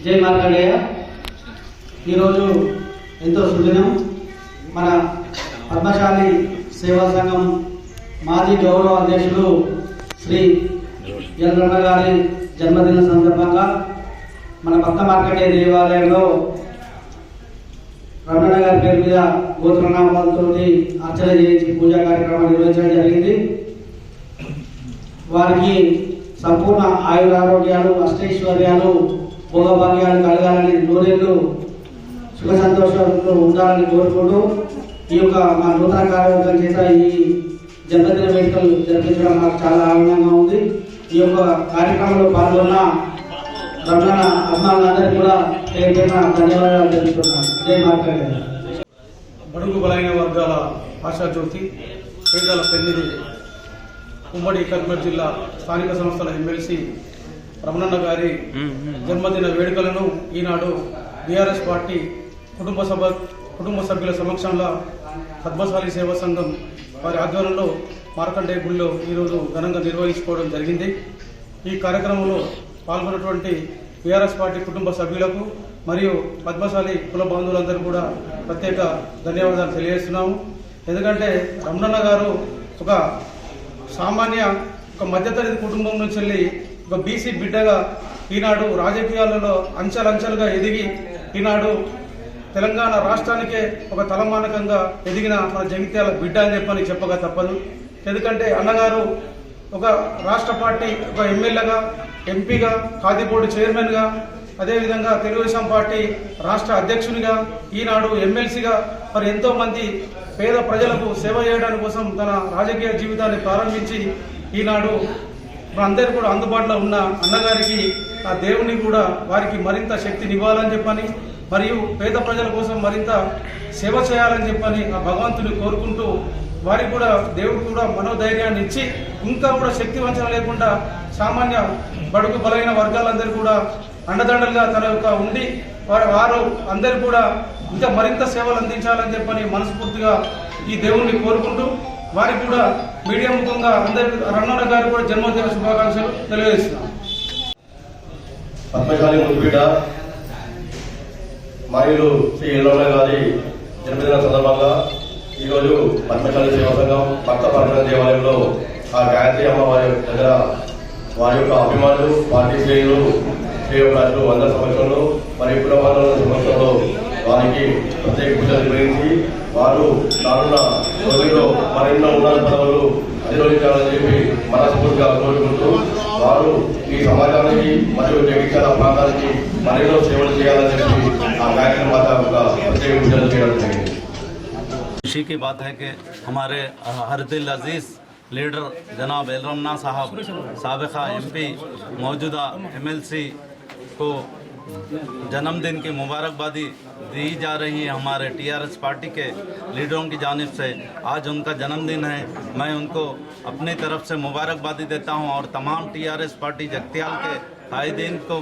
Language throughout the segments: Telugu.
జై మార్కండేయ. ఈరోజు ఎంతో సుదినం. మన పద్మశాలి సేవా సంఘం మాజీ గౌరవ అధ్యక్షులు శ్రీ ఎల్రన్న గారి జన్మదిన సందర్భంగా మన భక్త మార్కండే దేవాలయంలో రమణ గారి పేరు మీద గోత్రనామాలతో అర్చన చేయించి పూజా కార్యక్రమం నిర్వహించడం జరిగింది. వారికి సంపూర్ణ ఆయురారోగ్యాలు అష్టైశ్వర్యాలు భోగభాగ్యాలు కలగాలని నూరేళ్ళు సుఖ సంతోషాలతో ఉండాలని కోరుకుంటూ ఈ యొక్క మా నూతన కార్యవర్గం చేత ఈ జన్మదిన వేడుకలు జరిపించడం నాకు చాలా ఆనందంగా ఉంది. ఈ యొక్క కార్యక్రమంలో పాల్గొన్న రమణ అభిమానులందరికీ కూడా పేరు పేరున ధన్యవాదాలు తెలుపుతున్నాను. జై బడుగు బలైన వర్గాల ఆశాజ్యోతి పేదల పెన్నిది ఉమ్మడి కరీంనగర్ జిల్లా స్థానిక సంస్థల ఎమ్మెల్సీ రమణన్న గారి జన్మదిన వేడుకలను ఈనాడు బీఆర్ఎస్ పార్టీ కుటుంబ సభ కుటుంబ సభ్యుల సమక్షంలో పద్మశాలి సేవా సంఘం వారి ఆధ్వర్యంలో మార్కండే గుడిలో ఈరోజు ఘనంగా నిర్వహించుకోవడం జరిగింది. ఈ కార్యక్రమంలో పాల్గొన్నటువంటి బీఆర్ఎస్ పార్టీ కుటుంబ సభ్యులకు మరియు పద్మశాలి కుల బాంధవులందరూ కూడా ప్రత్యేక ధన్యవాదాలు తెలియజేస్తున్నాము. ఎందుకంటే రమణన్న గారు ఒక సామాన్య ఒక మధ్యతరగతి కుటుంబం నుంచి వెళ్ళి ఒక బీసీ బిడ్డగా ఈనాడు రాజకీయాలలో అంచెలంచెలుగా ఎదిగి ఈనాడు తెలంగాణ రాష్ట్రానికే ఒక తలమానకంగా ఎదిగిన మన జగిత్యాల బిడ్డ అని చెప్పని చెప్పగా తప్పదు. ఎందుకంటే అన్నగారు ఒక రాష్ట్ర పార్టీ ఒక ఎమ్మెల్యేగా ఎంపీగా ఖాదీ బోర్డు చైర్మన్గా అదేవిధంగా తెలుగుదేశం పార్టీ రాష్ట్ర అధ్యక్షునిగా ఈనాడు ఎమ్మెల్సీగా మరి ఎంతో మంది పేద ప్రజలకు సేవ చేయడానికి కోసం తన రాజకీయ జీవితాన్ని ప్రారంభించి ఈనాడు అందరూ కూడా అందుబాటులో ఉన్న అన్నగారికి ఆ దేవుని కూడా వారికి మరింత శక్తినివ్వాలని చెప్పని మరియు పేద ప్రజల కోసం మరింత సేవ చేయాలని చెప్పని ఆ భగవంతుని కోరుకుంటూ వారికి కూడా దేవుడు కూడా మనోధైర్యాన్ని ఇచ్చి ఇంకా కూడా శక్తి వంచన లేకుండా సామాన్య బడుగు బలైన వర్గాలందరూ కూడా అండదండలుగా తన యొక్క ఉండి వారు వారు అందరూ కూడా ఇంకా మరింత సేవలు అందించాలని చెప్పని మనస్ఫూర్తిగా ఈ దేవుణ్ణి కోరుకుంటూ వారికి కూడా మీడియా ముఖంగా అందరి రన్నన్న గారు కూడా జన్మదిన శుభాకాంక్షలు తెలియజేస్తున్నాం. పద్మశాలి ముద్దుబిడ్డ మరియు శ్రీ ఎల్లమ్మ గారి జన్మదిన సందర్భంగా ఈరోజు పద్మశాలి సేవా సంఘం భక్త పట్టణ దేవాలయంలో ఆ గాయత్రి అమ్మవారి దగ్గర వారి యొక్క అభిమానులు పార్టీ శ్రేణులు శ్రేయోగాలు వంద సంవత్సరంలో మరియు కులబాంధవుల సమక్షంలో వారికి ప్రత్యేక పూజలు నిర్వహించి వారు రానున్న రోజుల్లో మరెన్నో ఉన్నత పదవులు అధిరోహించాలని చెప్పి మనస్ఫూర్తిగా కోరుకుంటూ వారు ఈ సమాజానికి మరియు జగిత్యాల ప్రాంతానికి మరెన్నో సేవలు చేయాలని చెప్పి ఆ కార్యక్రమాల ఒక ప్రత్యేక పూజలు చేయడం జరిగింది खुशी की बात है कि हमारे हर दिल अजीज़ लीडर जनाब एलरमना साहब सबका एमपी मौजूदा एमएलसी को जन्मदिन की मुबारकबादी दी जा रही है हमारे टीआरएस पार्टी के लीडरों की जानब से। आज उनका जन्मदिन है। मैं उनको अपनी तरफ़ से मुबारकबादी देता हूँ और तमाम टीआरएस पार्टी जगतियाल के कायदीन को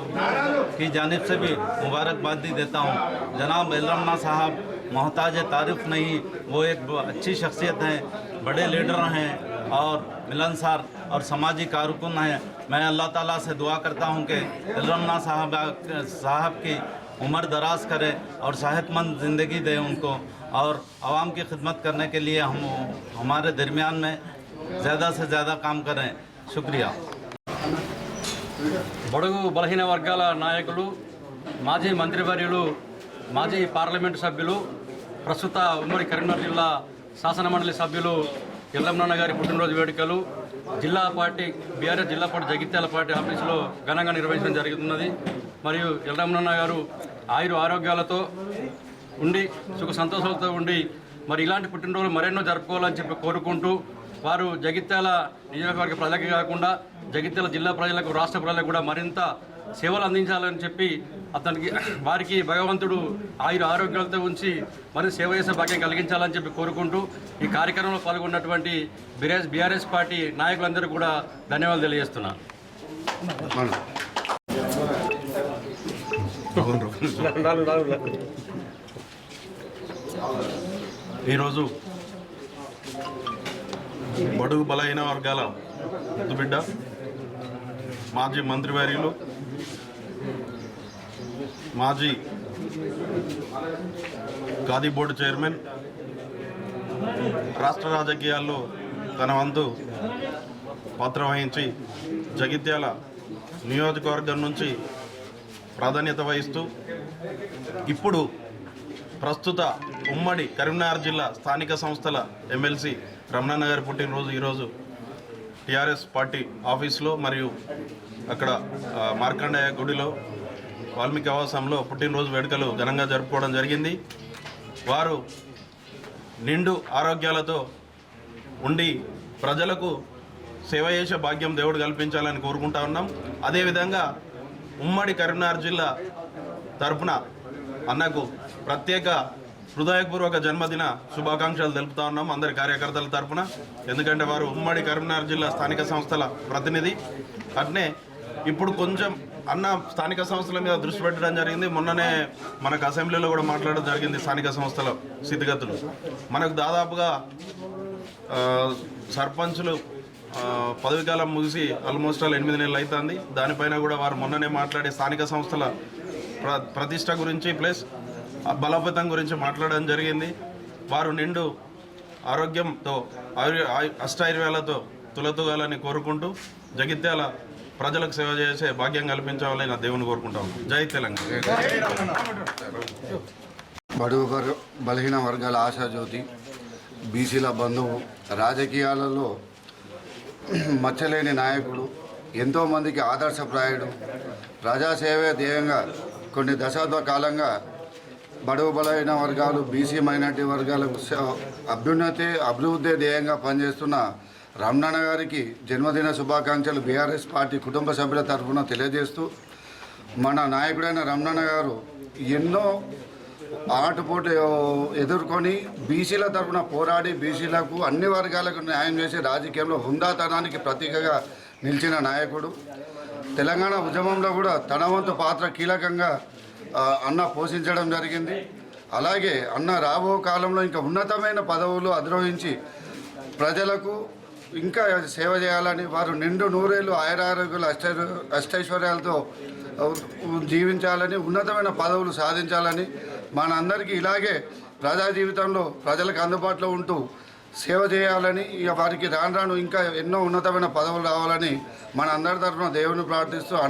की जानब से भी मुबारकबादी देता हूँ। जनाब एलरमना साहब, मोहताज तारीफ़ नहीं, वो एक अच्छी शख्सियत हैं, बड़े लीडर हैं। और मिलनसार और समाजी कारकुन हैं मैं अल्लाह ताला से दुआ करता हूं कि रमना साहब साहब की उम्र दराज करे और सेहतमंद ज़िंदगी दे उनको और आवाम की खिदमत करने के लिए हम हमारे दरमियान में ज़्यादा से ज़्यादा काम करें शुक्रिया బడుగు బలహీన వర్గాల నాయకులు మాజీ మంత్రివర్యులు మాజీ పార్లమెంటు సభ్యులు ప్రస్తుత ఉమ్మడి కరీంనగర్ జిల్లా శాసనమండలి సభ్యులు ఎల్లమ్మన్న గారి పుట్టినరోజు వేడుకలు జిల్లా పార్టీ బీఆర్ఎస్ జిల్లా పార్టీ జగిత్యాల పార్టీ ఆఫీసులో ఘనంగా నిర్వహించడం జరుగుతున్నది. మరియు ఎల్లరమణ గారు ఆయుర ఆరోగ్యాలతో ఉండి సుఖ సంతోషాలతో ఉండి మరి ఇలాంటి పుట్టినరోజులు మరెన్నో జరుపుకోవాలని చెప్పి కోరుకుంటూ వారు జగిత్యాల నియోజకవర్గ ప్రజలకి కాకుండా జగిత్యాల జిల్లా ప్రజలకు రాష్ట్ర ప్రజలకు కూడా మరింత సేవలు అందించాలని చెప్పి అతనికి వారికి భగవంతుడు ఆయుర ఆరోగ్యాలతో ఉంచి మరి సేవ చేసే భాగ్యం కలిగించాలని చెప్పి కోరుకుంటూ ఈ కార్యక్రమంలో పాల్గొన్నటువంటి బీఆర్ఎస్ బీఆర్ఎస్ పార్టీ నాయకులందరూ కూడా ధన్యవాదాలు తెలియజేస్తున్నాను ఈరోజు బడుగు బలహీన వర్గాల ముద్దుబిడ్డ మాజీ మంత్రివర్యులు మాజీ ఖాదీ బోర్డు చైర్మన్ రాష్ట్ర రాజకీయాల్లో తన వంతు పాత్ర వహించి జగిత్యాల నియోజకవర్గం నుంచి ప్రాధాన్యత వహిస్తూ ఇప్పుడు ప్రస్తుత ఉమ్మడి కరీంనగర్ జిల్లా స్థానిక సంస్థల ఎమ్మెల్సీ రమణానగర్ పుట్టినరోజు ఈరోజు టీఆర్ఎస్ పార్టీ ఆఫీస్లో మరియు అక్కడ మార్కండేయ గుడిలో వాల్మీకి ఆవాసంలో పుట్టినరోజు వేడుకలు ఘనంగా జరుపుకోవడం జరిగింది. వారు నిండు ఆరోగ్యాలతో ఉండి ప్రజలకు సేవ చేసే భాగ్యం దేవుడు కల్పించాలని కోరుకుంటా ఉన్నాం. అదేవిధంగా ఉమ్మడి కరీంనగర్ జిల్లా తరపున అన్నకు ప్రత్యేక హృదయపూర్వక జన్మదిన శుభాకాంక్షలు తెలుపుతా ఉన్నాం అందరి కార్యకర్తల తరపున. ఎందుకంటే వారు ఉమ్మడి కరీంనగర్ జిల్లా స్థానిక సంస్థల ప్రతినిధి. అట్నే ఇప్పుడు కొంచెం అన్న స్థానిక సంస్థల మీద దృష్టి పెట్టడం జరిగింది. మొన్ననే మనకు అసెంబ్లీలో కూడా మాట్లాడడం జరిగింది స్థానిక సంస్థల స్థితిగతులు. మనకు దాదాపుగా సర్పంచులు పదవి కాలం ముగిసి ఆల్మోస్ట్ ఆల్ ఎనిమిది నెలలు అవుతుంది దానిపైన కూడా వారు మొన్ననే మాట్లాడే స్థానిక సంస్థల ప్ర ప్రతిష్ట గురించి ప్లస్ బలోపేతం గురించి మాట్లాడడం జరిగింది. వారు నిండు ఆరోగ్యంతో ఆయుర్ ఆయు- అష్టైర్యాలతో తులతూగాలని కోరుకుంటూ జగిత్యాల ప్రజలకు సేవ చేసే భాగ్యం కల్పించాలని నా దేవుని కోరుకుంటాం జై తెలంగాణ. బడుగు వర్గ బలహీన వర్గాల ఆశాజ్యోతి బీసీల బంధువు రాజకీయాలలో మచ్చలేని నాయకుడు ఎంతోమందికి ఆదర్శప్రాయుడు ప్రజాసేవే ధ్యేయంగా కొన్ని దశాబ్ద కాలంగా బడుగు బలహీన వర్గాలు బీసీ మైనార్టీ వర్గాలకు స- అభ్యున్నతి అభివృద్ధి ధ్యేయంగా పనిచేస్తున్న రమణన్న గారికి జన్మదిన శుభాకాంక్షలు బీఆర్ఎస్ పార్టీ కుటుంబ సభ్యుల తరఫున తెలియజేస్తూ మన నాయకుడైన రమణన్న గారు ఎన్నో ఆటపోటు ఎదుర్కొని బీసీల తరఫున పోరాడి బీసీలకు అన్ని వర్గాలకు న్యాయం చేసి రాజకీయంలో హుందాతనానికి ప్రతీకగా నిలిచిన నాయకుడు. తెలంగాణ ఉద్యమంలో కూడా తన వంతు పాత్ర కీలకంగా అన్న పోషించడం జరిగింది. అలాగే అన్న రాబో కాలంలో ఇంకా ఉన్నతమైన పదవులు అధిరోహించి ప్రజలకు ఇంకా సేవ చేయాలని వారు నిండు నూరేళ్ళు ఆయురారోగ్యాలు అష్ట అష్టైశ్వర్యాలతో జీవించాలని ఉన్నతమైన పదవులు సాధించాలని మనందరికీ ఇలాగే ప్రజా జీవితంలో ప్రజలకు అందుబాటులో ఉంటూ సేవ చేయాలని ఇక వారికి రాను రాను ఇంకా ఎన్నో ఉన్నతమైన పదవులు రావాలని మన అందరి తరఫున దేవుని ప్రార్థిస్తూ అన్న